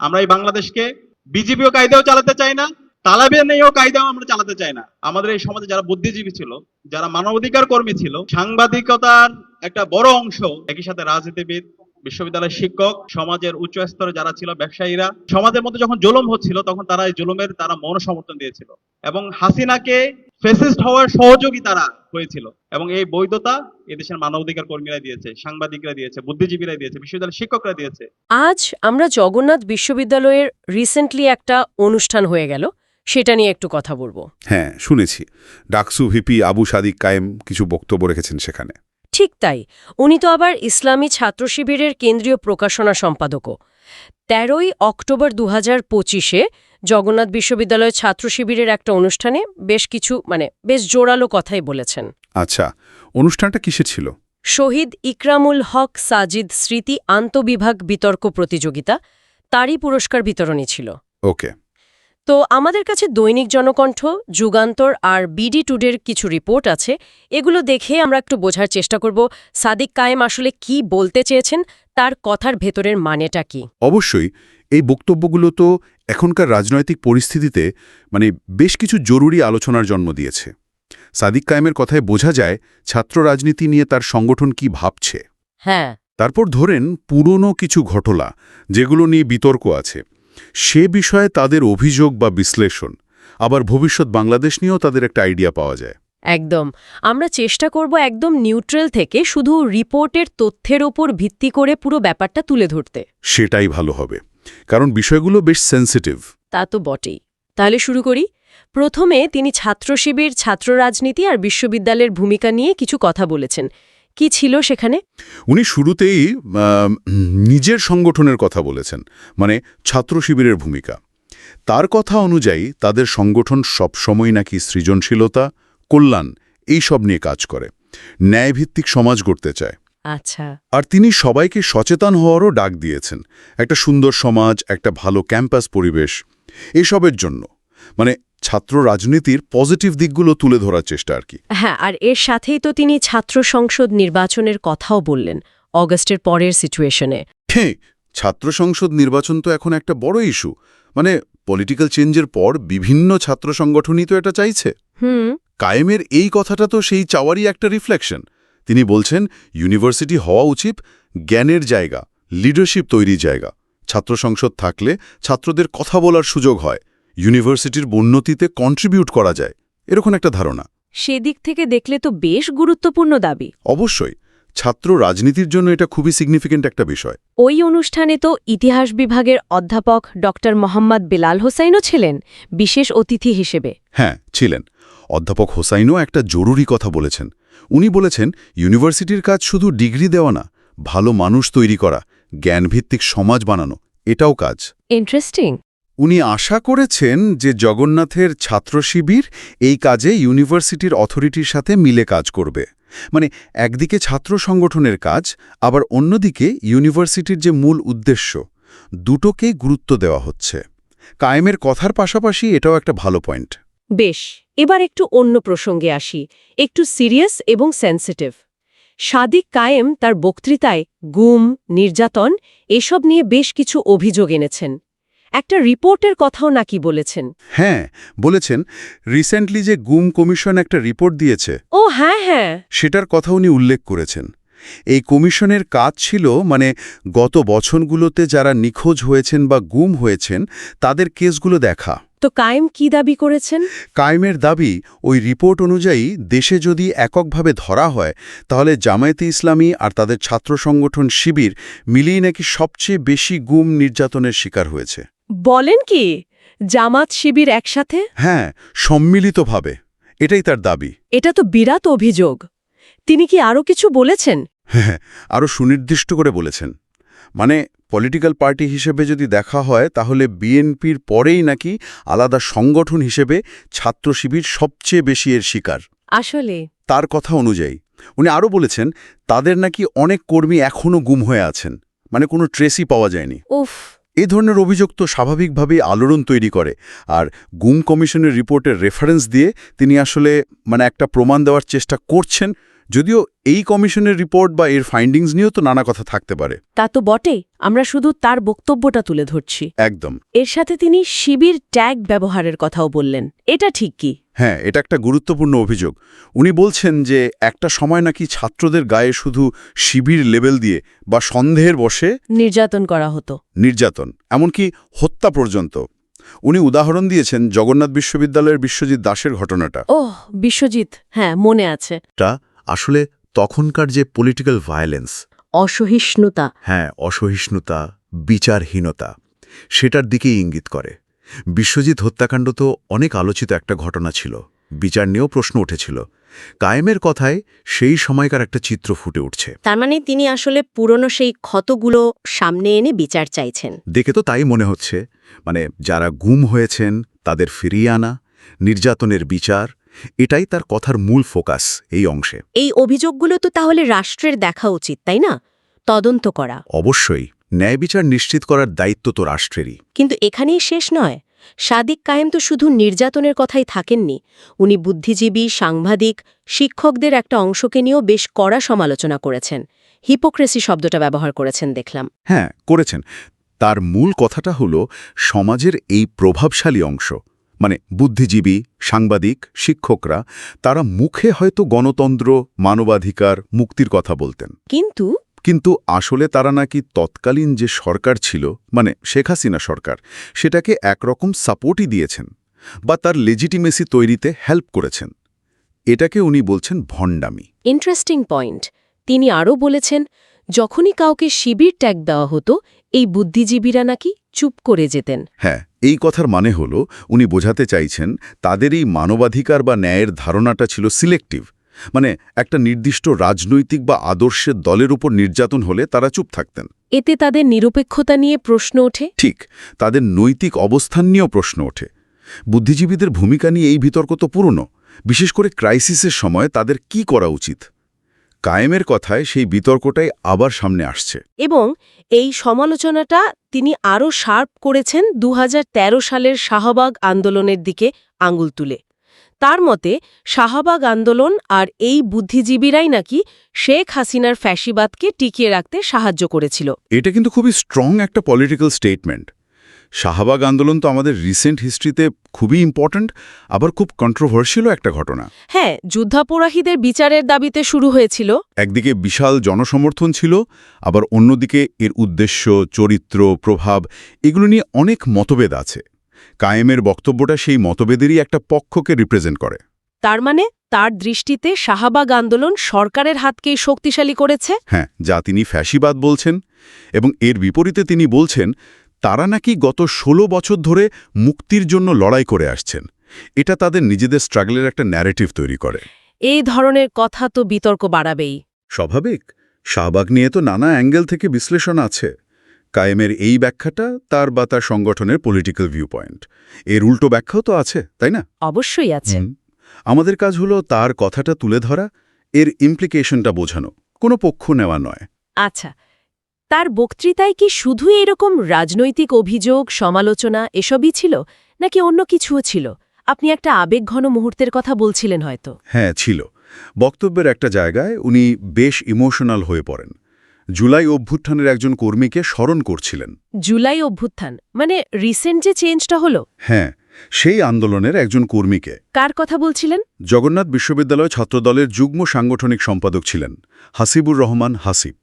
আমরা এই বাংলাদেশকে বিজেপিও কায়দাও চালাতে চাই না কায়দাও আমরা চালাতে চাই না। আমাদের এই সমাজে যারা বুদ্ধিজীবী ছিল, যারা মানবাধিকার কর্মী ছিল, সাংবাদিকতার একটা বড় অংশ, একই সাথে রাজনীতিবিদ, বিশ্ববিদ্যালয়ের শিক্ষক, সমাজের উচ্চ স্তরে যারা ছিল ব্যবসায়ীরা, সমাজের মধ্যে যখন জুলুম হচ্ছিল, তখন তারা এই জুলুমের, তারা মন সমর্থন দিয়েছিল। এবং হাসিনাকে ফেসিস্ট হওয়ার সহযোগী তারা হয়েছিল। এবং এই বৈধতা এদেশের মানবাধিকার কর্মীরা দিয়েছে সাংবাদিকরা দিয়েছে বুদ্ধিজীবীরা দিয়েছে বিশ্ববিদ্যালয়ের শিক্ষকরা দিয়েছে। আজ আমরা জগন্নাথ বিশ্ববিদ্যালয়ের রিসেন্টলি একটা অনুষ্ঠান হয়ে গেল সেটা নিয়ে একটু কথা বলব। হ্যাঁ শুনেছি। ডাকসু ভিপি আবু সাদিক কায়েম কিছু বক্তব্য রেখেছেন সেখানে। ঠিক তাই। উনি তো আবার ইসলামী ছাত্র শিবিরের কেন্দ্রীয় প্রকাশনা সম্পাদকও। তেরোই অক্টোবর দু হাজার পঁচিশে জগন্নাথ বিশ্ববিদ্যালয়ের ছাত্র শিবিরের একটা অনুষ্ঠানে বেশ কিছু মানে বেশ জোরালো কথাই বলেছেন। আচ্ছা অনুষ্ঠানটা কিসে ছিল? শহীদ ইকরামুল হক সাজিদ স্মৃতি আন্তবিভাগ বিতর্ক প্রতিযোগিতা তারই পুরস্কার বিতরণী ছিল। ওকে। তো আমাদের কাছে দৈনিক জনকণ্ঠ যুগান্তর আর বিডি টুডের কিছু রিপোর্ট আছে। এগুলো দেখে আমরা একটু বোঝার চেষ্টা করব সাদিক কায়েম আসলে কি বলতে চেয়েছেন তার কথার ভেতরের মানেটা কি? অবশ্যই এই বক্তব্যগুলো তো এখনকার রাজনৈতিক পরিস্থিতিতে মানে বেশ কিছু জরুরি আলোচনার জন্ম দিয়েছে। সাদিক কায়েমের কথায় বোঝা যায় ছাত্র রাজনীতি নিয়ে তার সংগঠন কি ভাবছে। হ্যাঁ। তারপর ধরেন পুরনো কিছু ঘটনা যেগুলো নিয়ে বিতর্ক আছে। সে বিষয়ে তাদের অভিযোগ বা বিশ্লেষণ। আবার ভবিষ্যৎ বাংলাদেশ নিয়েও তাদের একটা আইডিয়া পাওয়া যায়। একদম। আমরা চেষ্টা করব একদম নিউট্রাল থেকে শুধু রিপোর্টের তথ্যের ওপর ভিত্তি করে পুরো ব্যাপারটা তুলে ধরতে। সেটাই ভালো হবে। কারণ বিষয়গুলো বেশ সেন্সিটিভ তা তো বটেই। তাহলে শুরু করি। প্রথমে তিনি ছাত্র শিবির ছাত্র রাজনীতি আর বিশ্ববিদ্যালয়ের ভূমিকা নিয়ে কিছু কথা বলেছেন। কি ছিল সেখানে? উনি শুরুতেই নিজের সংগঠনের কথা বলেছেন মানে ছাত্র শিবিরের ভূমিকা। তার কথা অনুযায়ী তাদের সংগঠন সবসময় নাকি সৃজনশীলতা কল্যাণ এই সব নিয়ে কাজ করে ন্যায়ভিত্তিক সমাজ গড়তে চায়। আচ্ছা। আর তিনি সবাইকে সচেতন হওয়ারও ডাক দিয়েছেন একটা সুন্দর সমাজ একটা ভালো ক্যাম্পাস পরিবেশ এসবের জন্য। মানে ছাত্র রাজনীতির পজিটিভ দিকগুলো তুলে ধরার চেষ্টা আর কি। হ্যাঁ আর এর সাথেই তো তিনি ছাত্র সংসদ নির্বাচনের কথাও বললেন অগস্টের পরের সিচুয়েশনে হ্যাঁ ছাত্র সংসদ নির্বাচন তো এখন একটা বড় ইস্যু মানে পলিটিক্যাল চেঞ্জের পর বিভিন্ন ছাত্র সংগঠনই তো এটা চাইছে। হুম। কায়েমের এই কথাটা তো সেই চাওয়ারই একটা রিফ্লেকশন তিনি বলছেন ইউনিভার্সিটি হওয়া উচিত জ্ঞানের জায়গা লিডারশিপ তৈরির জায়গা। ছাত্র সংসদ থাকলে ছাত্রদের কথা বলার সুযোগ হয়। ইউনিভার্সিটির উন্নতিতে কন্ট্রিবিউট করা যায়। এরকম একটা ধারণা। সেদিক থেকে দেখলে তো বেশ গুরুত্বপূর্ণ দাবি। অবশ্যই ছাত্র রাজনীতির জন্য এটা খুবই সিগনিফিকেন্ট একটা বিষয়। ওই অনুষ্ঠানে তো ইতিহাস বিভাগের অধ্যাপক ডক্টর মোহাম্মদ বেলাল হোসাইনও ছিলেন বিশেষ অতিথি হিসেবে। হ্যাঁ ছিলেন। অধ্যাপক হোসাইনও একটা জরুরি কথা বলেছেন। উনি বলেছেন ইউনিভার্সিটির কাজ শুধু ডিগ্রি দেওয়া না ভালো মানুষ তৈরি করা জ্ঞানভিত্তিক সমাজ বানানো এটাও কাজ। ইন্টারেস্টিং উনি আশা করেছেন যে জগন্নাথের ছাত্র শিবির এই কাজে ইউনিভার্সিটির অথরিটির সাথে মিলে কাজ করবে। মানে একদিকে ছাত্র সংগঠনের কাজ, আবার অন্যদিকে ইউনিভার্সিটির যে মূল উদ্দেশ্য দুটোকেই গুরুত্ব দেওয়া হচ্ছে। কায়েমের কথার পাশাপাশি এটাও একটা ভালো পয়েন্ট। বেশ, এবার একটু অন্য প্রসঙ্গে আসি, একটু সিরিয়াস এবং সেন্সিটিভ। সাদিক কায়েম তার বক্তৃতায় গুম, নির্যাতন, এসব নিয়ে বেশ কিছু অভিযোগ এনেছেন। একটা রিপোর্টের কথাও নাকি বলেছেন। হ্যাঁ বলেছেন রিসেন্টলি যে গুম কমিশন একটা রিপোর্ট দিয়েছে। ও হ্যাঁ হ্যাঁ। সেটার কথা উনি উল্লেখ করেছেন। এই কমিশনের কাজ ছিল মানে গত বছরগুলোতে যারা নিখোঁজ হয়েছেন বা গুম হয়েছেন তাদের কেসগুলো দেখা। তো কায়েম কি দাবি করেছেন? কায়েমের দাবি ওই রিপোর্ট অনুযায়ী দেশে যদি এককভাবে ধরা হয় তাহলে জামায়াতে ইসলামী আর তাদের ছাত্র সংগঠন শিবির মিলিয়ে নাকি সবচেয়ে বেশি গুম নির্যাতনের শিকার হয়েছে। বলেন কি জামাত শিবির একসাথে? হ্যাঁ সম্মিলিতভাবে। এটাই তার দাবি। এটা তো বিরাট অভিযোগ। তিনি কি আরও কিছু বলেছেন? হ্যাঁ আরও সুনির্দিষ্ট করে বলেছেন। মানে পলিটিক্যাল পার্টি হিসেবে যদি দেখা হয় তাহলে বিএনপির পরেই নাকি আলাদা সংগঠন হিসেবে ছাত্র শিবির সবচেয়ে বেশি এর শিকার। আসলে। তার কথা অনুযায়ী উনি আরও বলেছেন তাদের নাকি অনেক কর্মী এখনও গুম হয়ে আছেন। মানে কোনো ট্রেসই পাওয়া যায়নি। উফ এই ধরনের অভিযোগ তো স্বাভাবিকভাবেই আলোড়ন তৈরি করে। আর গুম কমিশনের রিপোর্টের রেফারেন্স দিয়ে তিনি আসলে মানে একটা প্রমাণ দেওয়ার চেষ্টা করছেন যদিও এই কমিশনের রিপোর্ট বা এর ফাইন্ডিংস নিয়েও তো নানা কথা থাকতে পারে। তা তো বটে আমরা শুধু তার বক্তব্যটা তুলে ধরছি। একদম। এর সাথে তিনি শিবির ট্যাগ ব্যবহারের কথাও বললেন। এটা ঠিক কি? হ্যাঁ এটা একটা গুরুত্বপূর্ণ অভিযোগ। উনি বলছেন যে একটা সময় নাকি ছাত্রদের গায়ে শুধু শিবির লেবেল দিয়ে বা সন্দেহের বসে নির্যাতন করা হতো। নির্যাতন এমনকি হত্যা পর্যন্ত। উনি উদাহরণ দিয়েছেন জগন্নাথ বিশ্ববিদ্যালয়ের বিশ্বজিৎ দাসের ঘটনাটা। ওহ বিশ্বজিৎ হ্যাঁ মনে আছে। টা আসলে তখনকার যে পলিটিক্যাল ভায়োলেন্স অসহিষ্ণুতা। হ্যাঁ অসহিষ্ণুতা বিচারহীনতা সেটার দিকেই ইঙ্গিত করে। বিশ্বজিৎ হত্যাকাণ্ড তো অনেক আলোচিত একটা ঘটনা ছিল। বিচার নিয়েও প্রশ্ন উঠেছিল। কায়েমের কথায় সেই সময়কার একটা চিত্র ফুটে উঠছে। তার মানে তিনি আসলে পুরনো সেই ক্ষতগুলো সামনে এনে বিচার চাইছেন। দেখে তো তাই মনে হচ্ছে। মানে যারা গুম হয়েছেন তাদের ফিরিয়ে আনা নির্যাতনের বিচার এটাই তার কথার মূল ফোকাস এই অংশে। এই অভিযোগগুলো তো তাহলে রাষ্ট্রের দেখা উচিত তাই না? তদন্ত করা। অবশ্যই। ন্যায় বিচার নিশ্চিত করার দায়িত্ব তো রাষ্ট্রেরই। কিন্তু এখানেই শেষ নয়। সাদিক কায়েম তো শুধু নির্যাতনের কথাই থাকেননি। উনি বুদ্ধিজীবী সাংবাদিক শিক্ষকদের একটা অংশকে নিয়েও বেশ কড়া সমালোচনা করেছেন। হিপোক্রেসি শব্দটা ব্যবহার করেছেন দেখলাম। হ্যাঁ করেছেন। তার মূল কথাটা হলো সমাজের এই প্রভাবশালী অংশ মানে বুদ্ধিজীবী সাংবাদিক শিক্ষকরা তারা মুখে হয়তো গণতন্ত্র মানবাধিকার মুক্তির কথা বলতেন। কিন্তু কিন্তু আসলে তারা নাকি তৎকালীন যে সরকার ছিল মানে শেখ হাসিনা সরকার সেটাকে একরকম সাপোর্টই দিয়েছেন বা তার লেজিটিমেসি তৈরিতে হেল্প করেছেন। এটাকে উনি বলছেন ভণ্ডামি। ইন্টারেস্টিং পয়েন্ট তিনি আরও বলেছেন যখনই কাউকে শিবির ট্যাগ দেওয়া হতো এই বুদ্ধিজীবীরা নাকি চুপ করে যেতেন। হ্যাঁ এই কথার মানে হল উনি বোঝাতে চাইছেন তাদের এই মানবাধিকার বা ন্যায়ের ধারণাটা ছিল সিলেক্টিভ মানে একটা নির্দিষ্ট রাজনৈতিক বা আদর্শের দলের উপর নির্যাতন হলে তারা চুপ থাকতেন। এতে তাদের নিরপেক্ষতা নিয়ে প্রশ্ন ওঠে। ঠিক তাদের নৈতিক অবস্থান নিয়েও প্রশ্ন ওঠে। বুদ্ধিজীবীদের ভূমিকা নিয়ে এই বিতর্ক তো পুরনো। বিশেষ করে ক্রাইসিসের সময় তাদের কি করা উচিত? কায়েমের কথায় সেই বিতর্কটাই আবার সামনে আসছে। এবং এই সমালোচনাটা তিনি আরও শার্প করেছেন দু হাজার তেরো সালের শাহবাগ আন্দোলনের দিকে আঙুল তুলে। তার মতে শাহবাগ আন্দোলন আর এই বুদ্ধিজীবীরাই নাকি শেখ হাসিনার ফ্যাসিবাদকে টিকিয়ে রাখতে সাহায্য করেছিল। এটা কিন্তু খুবই স্ট্রং একটা পলিটিক্যাল স্টেটমেন্ট শাহবাগ আন্দোলন তো আমাদের রিসেন্ট হিস্ট্রিতে খুবই ইম্পর্ট্যান্ট আবার খুব কন্ট্রোভার্সিয়ালও একটা ঘটনা। হ্যাঁ যুদ্ধাপরাহীদের বিচারের দাবিতে শুরু হয়েছিল। একদিকে বিশাল জনসমর্থন ছিল আবার অন্যদিকে এর উদ্দেশ্য চরিত্র প্রভাব এগুলো নিয়ে অনেক মতভেদ আছে। কায়েমের বক্তব্যটা সেই মতভেদেরই একটা পক্ষকে রিপ্রেজেন্ট করে। তার মানে তার দৃষ্টিতে শাহাবাগ আন্দোলন সরকারের হাতকেই শক্তিশালী করেছে? হ্যাঁ যা তিনি ফ্যাসিবাদ বলছেন এবং এর বিপরীতে তিনি বলছেন তারা নাকি গত ১৬ বছর ধরে মুক্তির জন্য লড়াই করে আসছেন। এটা তাদের নিজেদের স্ট্রাগলের একটা ন্যারেটিভ তৈরি করে। এই ধরনের কথা তো বিতর্ক বাড়াবেই। স্বাভাবিক শাহবাগ নিয়ে তো নানা অ্যাঙ্গেল থেকে বিশ্লেষণ আছে। কায়েমের এই ব্যাখ্যাটা তার বা তার সংগঠনের পলিটিক্যাল ভিউ পয়েন্ট এর উল্টো ব্যাখ্যাও তো আছে তাই না? অবশ্যই আছে। আমাদের কাজ হলো তার কথাটা তুলে ধরা এর ইমপ্লিকেশনটা বোঝানো কোনো পক্ষ নেওয়া নয়। আচ্ছা তার বক্তৃতায় কি শুধু এরকম রাজনৈতিক অভিযোগ সমালোচনা এসবই ছিল নাকি অন্য কিছুও ছিল? আপনি একটা আবেগঘন মুহূর্তের কথা বলছিলেন হয়তো। হ্যাঁ ছিল। বক্তব্যের একটা জায়গায় উনি বেশ ইমোশনাল হয়ে পড়েন। জুলাই অভ্যুত্থানের একজন কর্মীকে স্মরণ করছিলেন। জুলাই অভ্যুত্থান? মানে রিসেন্ট যে চেঞ্জটা হলো? হ্যাঁ সেই আন্দোলনের একজন কর্মীকে। কার কথা বলছিলেন? জগন্নাথ বিশ্ববিদ্যালয় ছাত্রদলের যুগ্ম সাংগঠনিক সম্পাদক ছিলেন হাসিবুর রহমান হাসিব।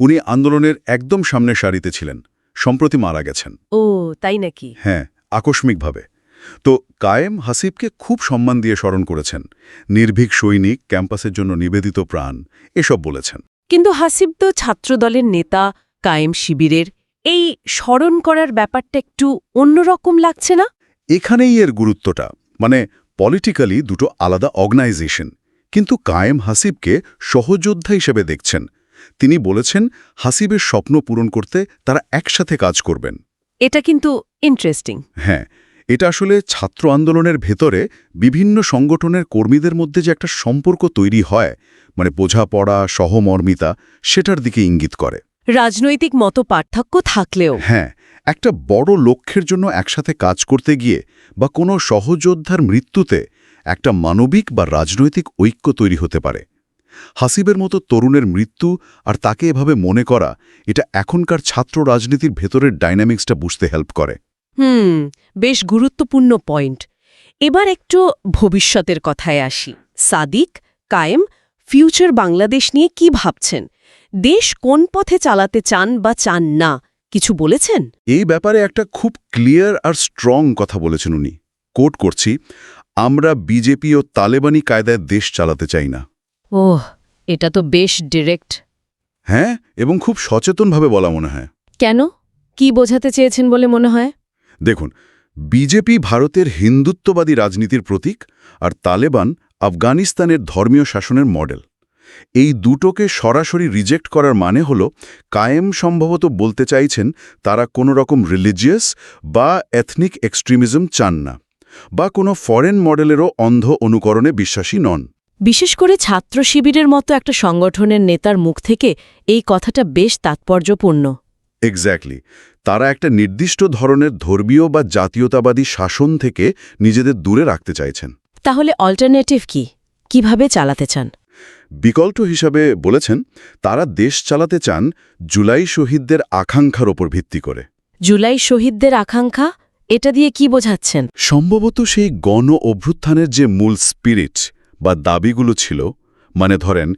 উনি আন্দোলনের একদম সামনে সারিতে ছিলেন সম্প্রতি মারা গেছেন। ও তাই নাকি? হ্যাঁ আকস্মিকভাবে। তো কায়েম হাসিবকে খুব সম্মান দিয়ে স্মরণ করেছেন। নির্ভীক সৈনিক ক্যাম্পাসের জন্য নিবেদিত প্রাণ এসব বলেছেন। কিন্তু হাসিব তো ছাত্রদলের নেতা কায়েম শিবিরের এই স্মরণ করার ব্যাপারটা একটু অন্যরকম লাগছে না? এখানেই এর গুরুত্বটা। মানে পলিটিক্যালি দুটো আলাদা অর্গানাইজেশন কিন্তু কায়েম হাসিবকে সহযোদ্ধা হিসেবে দেখছেন। তিনি বলেছেন হাসিবের স্বপ্ন পূরণ করতে তারা একসাথে কাজ করবেন। এটা কিন্তু ইন্টারেস্টিং হ্যাঁ এটা আসলে ছাত্র আন্দোলনের ভেতরে বিভিন্ন সংগঠনের কর্মীদের মধ্যে যে একটা সম্পর্ক তৈরি হয় মানে বোঝাপড়া সহমর্মিতা সেটার দিকে ইঙ্গিত করে। রাজনৈতিক মতো পার্থক্য থাকলেও। হ্যাঁ একটা বড় লক্ষ্যের জন্য একসাথে কাজ করতে গিয়ে বা কোনো সহযোদ্ধার মৃত্যুতে একটা মানবিক বা রাজনৈতিক ঐক্য তৈরি হতে পারে। হাসিবের মতো তরুণের মৃত্যু আর তাকে এভাবে মনে করা এটা এখনকার ছাত্র রাজনীতির ভেতরের ডাইনামিক্সটা বুঝতে হেল্প করে। হুম বেশ গুরুত্বপূর্ণ পয়েন্ট। এবার একটু ভবিষ্যতের কথায় আসি। সাদিক কায়েম ফিউচার বাংলাদেশ নিয়ে কি ভাবছেন? দেশ কোন পথে চালাতে চান বা চান না কিছু বলেছেন? এই ব্যাপারে একটা খুব ক্লিয়ার আর স্ট্রং কথা বলেছেন উনি। কোট করছি আমরা বিজেপি ও তালেবানি কায়দায় দেশ চালাতে চাই না। ওহ এটা তো বেশ ডিরেক্ট। হ্যাঁ এবং খুব সচেতনভাবে বলা মনে হয়। কেন? কি বোঝাতে চেয়েছেন বলে মনে হয়? দেখুন, বিজেপি ভারতের হিন্দুত্ববাদী রাজনীতির প্রতীক আর তালেবান আফগানিস্তানের ধর্মীয় শাসনের মডেল। এই দুটোকে সরাসরি রিজেক্ট করার মানে হল, কায়েম সম্ভবত বলতে চাইছেন তারা কোনো রকম রিলিজিয়াস বা এথনিক এক্সট্রিমিজম চান না বা কোনো ফরেন মডেলেরও অন্ধ অনুকরণে বিশ্বাসী নন। বিশেষ করে ছাত্র শিবিরের মতো একটা সংগঠনের নেতার মুখ থেকে এই কথাটা বেশ তাৎপর্যপূর্ণ। এক্স্যাক্টলি তারা একটা নির্দিষ্ট ধরনের ধর্মীয় বা জাতীয়তাবাদী শাসন থেকে নিজেদের দূরে রাখতে চাইছেন। তাহলে অল্টারনেটিভ কি? কীভাবে চালাতে চান? বিকল্প হিসাবে বলেছেন তারা দেশ চালাতে চান জুলাই শহীদদের আকাঙ্ক্ষার ওপর ভিত্তি করে। জুলাই শহীদদের আকাঙ্ক্ষা? এটা দিয়ে কি বোঝাচ্ছেন? সম্ভবত সেই গণ অভ্যুত্থানের যে মূল স্পিরিট বা দাবিগুলো ছিল মানে ধরেন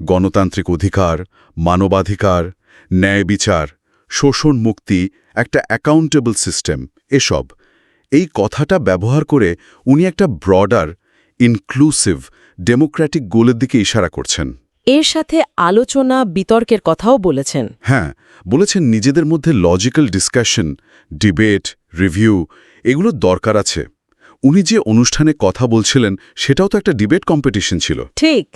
গণতান্ত্রিক অধিকার মানবাধিকার ন্যায় বিচার শোষণ মুক্তি একটা অ্যাকাউন্টেবল সিস্টেম এসব। এই কথাটা ব্যবহার করে উনি একটা ব্রডার ইনক্লুসিভ ডেমোক্র্যাটিক গোলের দিকে ইশারা করছেন। এর সাথে আলোচনা বিতর্কের কথাও বলেছেন। হ্যাঁ বলেছেন নিজেদের মধ্যে লজিক্যাল ডিসকাশন ডিবেট রিভিউ এগুলো দরকার আছে। উনি যে অনুষ্ঠানে কথা বলছিলেন সেটাও তো একটা ডিবেট কম্পিটিশন ছিল। ঠিক।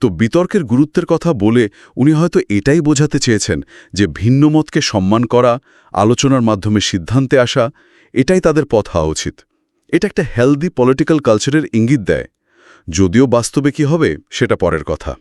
তো বিতর্কের গুরুত্বের কথা বলে উনি হয়তো এটাই বোঝাতে চেয়েছেন যে ভিন্নমতকে সম্মান করা আলোচনার মাধ্যমে সিদ্ধান্তে আসা এটাই তাদের পথ হওয়া উচিত। এটা একটা হেলদি পলিটিক্যাল কালচারের ইঙ্গিত দেয়। যদিও বাস্তবে কি হবে সেটা পরের কথা।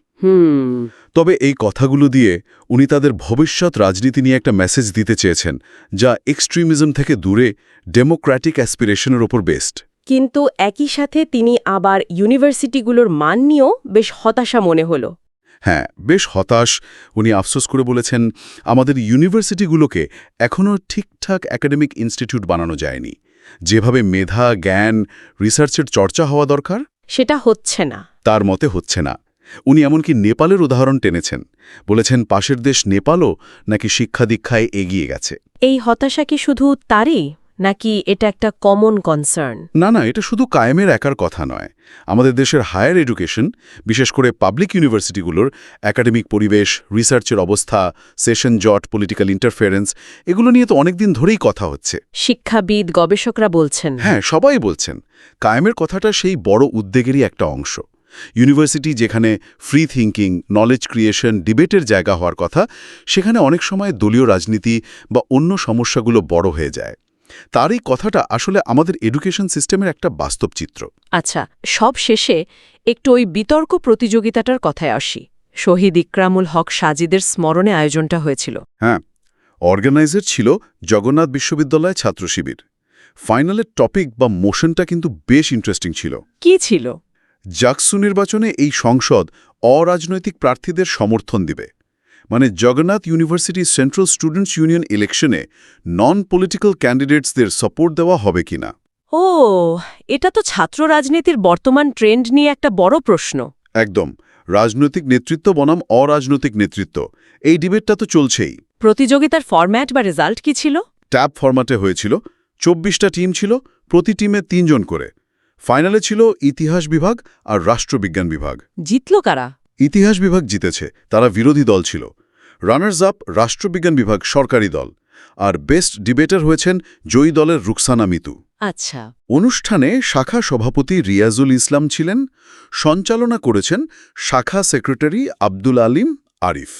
তবে এই কথাগুলো দিয়ে উনি তাদের ভবিষ্যৎ রাজনীতি নিয়ে একটা মেসেজ দিতে চেয়েছেন যা এক্সট্রিমিজম থেকে দূরে ডেমোক্র্যাটিক অ্যাসপিরেশনের ওপর বেস্ট কিন্তু একই সাথে তিনি আবার ইউনিভার্সিটিগুলোর মান নিয়েও বেশ হতাশা মনে হলো। হ্যাঁ বেশ হতাশ। উনি আফসোস করে বলেছেন আমাদের ইউনিভার্সিটিগুলোকে এখনও ঠিকঠাক একাডেমিক ইনস্টিটিউট বানানো যায়নি। যেভাবে মেধা জ্ঞান রিসার্চের চর্চা হওয়া দরকার সেটা হচ্ছে না। তার মতে হচ্ছে না। উনি এমনকি নেপালের উদাহরণ টেনেছেন। বলেছেন পাশের দেশ নেপালও নাকি শিক্ষা দীক্ষায় এগিয়ে গেছে। এই হতাশা কি শুধু তারই? নাকি এটা একটা কমন কনসার্ন না না এটা শুধু কায়েমের একার কথা নয়। আমাদের দেশের হায়ার এডুকেশন বিশেষ করে পাবলিক ইউনিভার্সিটিগুলোর একাডেমিক পরিবেশ রিসার্চের অবস্থা সেশন জট পলিটিক্যাল ইন্টারফারেন্স এগুলো নিয়ে তো অনেকদিন ধরেই কথা হচ্ছে। শিক্ষাবিদ গবেষকরা বলছেন। হ্যাঁ সবাই বলছেন কায়েমের কথাটা সেই বড় উদ্বেগেরই একটা অংশ। ইউনিভার্সিটি যেখানে ফ্রি থিঙ্কিং নলেজ ক্রিয়েশন ডিবেটের জায়গা হওয়ার কথা সেখানে অনেক সময় দলীয় রাজনীতি বা অন্য সমস্যাগুলো বড় হয়ে যায়। তার এই কথাটা আসলে আমাদের এডুকেশন সিস্টেমের একটা বাস্তব চিত্র। আচ্ছা সব শেষে একটু ওই বিতর্ক প্রতিযোগিতাটার কথায় আসি। শহীদ ইকরামুল হক সাজিদের স্মরণে আয়োজনটা হয়েছিল। হ্যাঁ অর্গানাইজার ছিল জগন্নাথ বিশ্ববিদ্যালয় ছাত্র শিবির। ফাইনালের টপিক বা মোশনটা কিন্তু বেশ ইন্টারেস্টিং ছিল। কি ছিল? জাকসু নির্বাচনে এই সংসদ অরাজনৈতিক প্রার্থীদের সমর্থন দিবে। মানে Jagannath university central students union ইলেকশনে নন পলিটিক্যাল ক্যান্ডিডেটসদের সাপোর্ট দেওয়া হবে কিনা? ও এটা তো ছাত্র রাজনীতির বর্তমান ট্রেন্ড নিয়ে একটা বড় প্রশ্ন। একদম। রাজনৈতিক নেতৃত্ব বনাম অরাজনৈতিক নেতৃত্ব। এই ডিবেটটা তো চলছেই। প্রতিযোগিতার ফরম্যাট বা রেজাল্ট কি ছিল? ট্যাব ফরম্যাটে হয়েছিল চব্বিশটা টিম ছিল প্রতি টিমে তিনজন করে। ফাইনালে ছিল ইতিহাস বিভাগ আর রাষ্ট্রবিজ্ঞান বিভাগ। জিতল কারা? ইতিহাস বিভাগ জিতেছে তারা বিরোধী দল ছিল। রানার্স আপ রাষ্ট্রবিজ্ঞান বিভাগ সরকারি দল আর বেস্ট ডিবেটার হয়েছেন জয়ী দলের রুকসানা মিতু। আচ্ছা। অনুষ্ঠানে শাখা সভাপতি রিয়াজুল ইসলাম ছিলেন সঞ্চালনা করেছেন শাখা সেক্রেটারি আব্দুল আলিম আরিফ।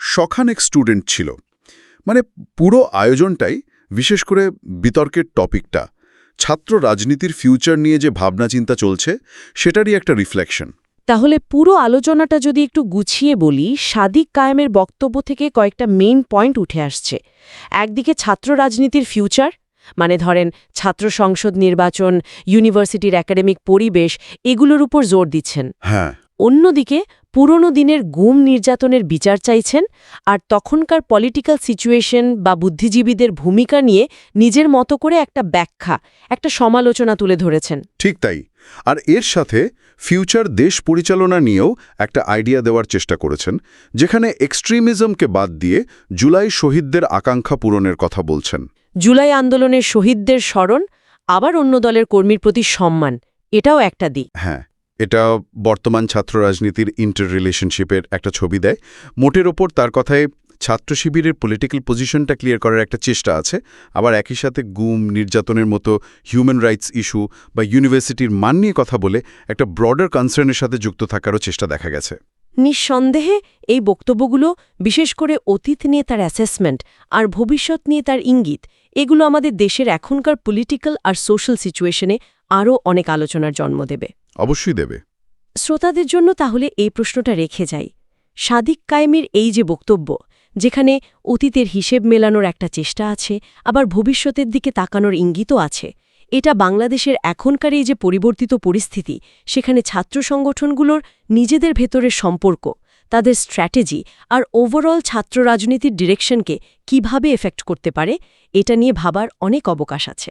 শখানেক স্টুডেন্ট ছিল। মানে পুরো আয়োজনটাই বিশেষ করে বিতর্কের টপিকটা ছাত্র রাজনীতির ফিউচার নিয়ে যে ভাবনাচিন্তা চলছে সেটারই একটা রিফ্লেকশন তাহলে পুরো আলোচনাটা যদি একটু গুছিয়ে বলি সাদিক কায়েমের বক্তব্য থেকে কয়েকটা মেইন পয়েন্ট উঠে আসছে। একদিকে ছাত্র রাজনীতির ফিউচার মানে ধরেন ছাত্র সংসদ নির্বাচন ইউনিভার্সিটির একাডেমিক পরিবেশ এগুলোর উপর জোর দিচ্ছেন। হ্যাঁ। অন্যদিকে পুরনো দিনের গুম নির্যাতনের বিচার চাইছেন আর তখনকার পলিটিক্যাল সিচুয়েশন বা বুদ্ধিজীবীদের ভূমিকা নিয়ে নিজের মতো করে একটা ব্যাখ্যা একটা সমালোচনা তুলে ধরেছেন। ঠিক তাই। আর এর সাথে ফিউচার দেশ পরিচালনা নিয়েও একটা আইডিয়া দেওয়ার চেষ্টা করেছেন যেখানে এক্সট্রিমিজমকে বাদ দিয়ে জুলাই শহীদদের আকাঙ্ক্ষা পূরণের কথা বলছেন। জুলাই আন্দোলনের শহীদদের স্মরণ আবার অন্য দলের কর্মীর প্রতি সম্মান এটাও একটা দিক। হ্যাঁ এটা বর্তমান ছাত্র রাজনীতির ইন্টার রিলেশনশিপের একটা ছবি দেয়। মোটের ওপর তার কথায় ছাত্র শিবিরের পলিটিক্যাল পজিশনটা ক্লিয়ার করার একটা চেষ্টা আছে। আবার একই সাথে গুম, নির্যাতনের মতো হিউম্যান রাইটস ইস্যু বা ইউনিভার্সিটির মান নিয়ে কথা বলে একটা ব্রডার কনসার্নের সাথে যুক্ত থাকারও চেষ্টা দেখা গেছে। নিঃসন্দেহে এই বক্তব্যগুলো, বিশেষ করে অতীত নিয়ে তার অ্যাসেসমেন্ট আর ভবিষ্যৎ নিয়ে তার ইঙ্গিত, এগুলো আমাদের দেশের এখনকার পলিটিক্যাল আর সোশ্যাল সিচুয়েশনে আরও অনেক আলোচনার জন্ম দেবে। অবশ্যই দেবে। শ্রোতাদের জন্য তাহলে এই প্রশ্নটা রেখে যাই। সাদিক কায়েমের এই যে বক্তব্য, যেখানে অতীতের হিসেব মেলানোর একটা চেষ্টা আছে, আবার ভবিষ্যতের দিকে তাকানোর ইঙ্গিতও আছে, এটা বাংলাদেশের এখনকার এই যে পরিবর্তিত পরিস্থিতি, সেখানে ছাত্র সংগঠনগুলোর নিজেদের ভেতরের সম্পর্ক, তাদের স্ট্র্যাটেজি আর ওভারঅল ছাত্র রাজনীতির ডিরেকশনকে কীভাবে এফেক্ট করতে পারে, এটা নিয়ে ভাবার অনেক অবকাশ আছে।